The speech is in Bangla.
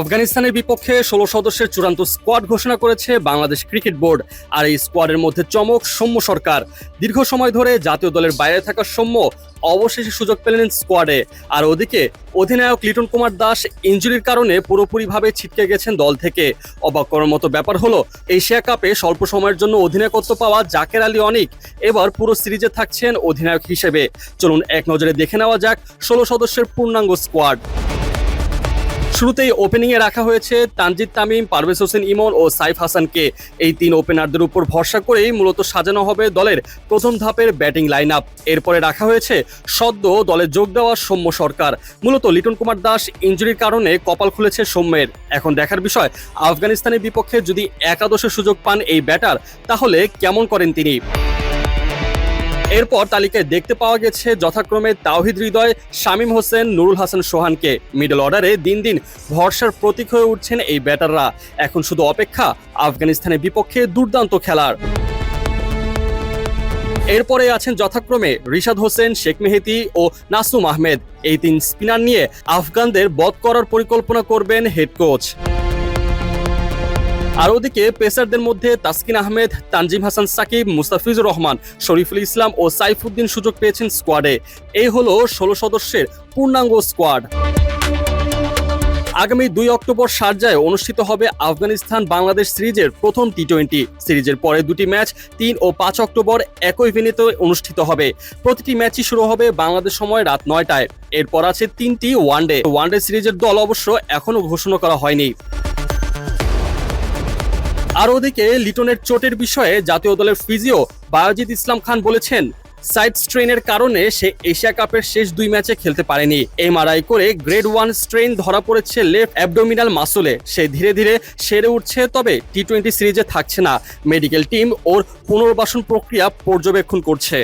আফগানিস্তানের বিপক্ষে ষোলো সদস্যের চূড়ান্ত স্কোয়াড ঘোষণা করেছে বাংলাদেশ ক্রিকেট বোর্ড। আর এই স্কোয়াডের মধ্যে চমক সৌম্য সরকার। দীর্ঘ সময় ধরে জাতীয় দলের বাইরে থাকা সৌম্য অবশেষে সুযোগ পেলেন স্কোয়াডে। আর ওদিকে অধিনায়ক লিটন কুমার দাস ইঞ্জুরির কারণে পুরোপুরিভাবে ছিটকে গেছেন দল থেকে। অবাক করার মতো ব্যাপার হলো, এশিয়া কাপে স্বল্প সময়ের জন্য অধিনায়কত্ব পাওয়া জাকের আলী অনিক এবার পুরো সিরিজে থাকছেন অধিনায়ক হিসেবে। চলুন এক নজরে দেখে নেওয়া যাক ষোলো সদস্যের পূর্ণাঙ্গ স্কোয়াড। শুরুতেই ওপেনিংয়ে রাখা হয়েছে তানজিদ তামিম, পারভেজ হোসেন ইমন ও সাইফ হাসানকে। এই তিন ওপেনারদের উপর ভরসা করেই মূলত সাজানো হবে দলের প্রথম ধাপের ব্যাটিং লাইন আপ এরপরে রাখা হয়েছে সদ্য দলে যোগ দেওয়া সৌম্য সরকার। মূলত লিটন কুমার দাস ইঞ্জুরির কারণে কপাল খুলেছে সৌম্যের। এখন দেখার বিষয়, আফগানিস্তানের বিপক্ষে যদি একাদশের সুযোগ পান এই ব্যাটার তাহলে কেমন করেন তিনি? এরপর তালিকায় দেখতে পাওয়া গেছে যথাক্রমে তাওহিদ হৃদয়, শামীম হোসেন, নুরুল হাসান সোহানকে। মিডল অর্ডারে দিন দিন ভরসার প্রতীক হয়ে উঠছেন এই ব্যাটাররা। এখন শুধু অপেক্ষা, আফগানিস্তানের বিপক্ষে দুর্দান্ত খেলার। এরপরে আছেন যথাক্রমে রিশাদ হোসেন, শেখ মেহেতি ও নাসুম আহমেদ। এই তিন স্পিনার নিয়ে আফগানদের বধ করার পরিকল্পনা করবেন হেড কোচ। আর ওদিকে পেসারদের মধ্যে তাসকিন আহমেদ, তানজিম হাসান সাকিব, মুস্তাফিজুর রহমান, শরীফুল ইসলাম ও সাইফুদ্দিন সুযোগ পেয়েছেন স্কোয়াডে এই হলো ষোলো সদস্যের পূর্ণাঙ্গ স্কোয়াড আগামী দুই অক্টোবর শারজায় অনুষ্ঠিত হবে আফগানিস্তান বাংলাদেশ সিরিজের প্রথম টি টোয়েন্টি সিরিজের পরে দুটি ম্যাচ তিন ও পাঁচ অক্টোবর একই ভেনিতে অনুষ্ঠিত হবে। প্রতিটি ম্যাচই শুরু হবে বাংলাদেশ সময় রাত নয়টায়। এরপর আছে তিনটি ওয়ানডে। ওয়ানডে সিরিজের দল অবশ্য এখনও ঘোষণা করা হয়নি। আর ওদিকে লিটনের চোটের বিষয়ে জাতীয় দলের ফিজিও বায়োজিৎ ইসলাম খান বলেছেন, সাইড স্ট্রেনের কারণে সে এশিয়া কাপের শেষ দুই ম্যাচে খেলতে পারেনি। এমআরআই করে গ্রেড ওয়ান স্ট্রেন ধরা পড়েছে লেফট অ্যাবডোমিনাল মাসুলে। সে ধীরে ধীরে সেরে উঠছে, তবে টি টোয়েন্টি সিরিজে থাকছে না। মেডিকেল টিম ওর পুনর্বাসন প্রক্রিয়া পর্যবেক্ষণ করছে।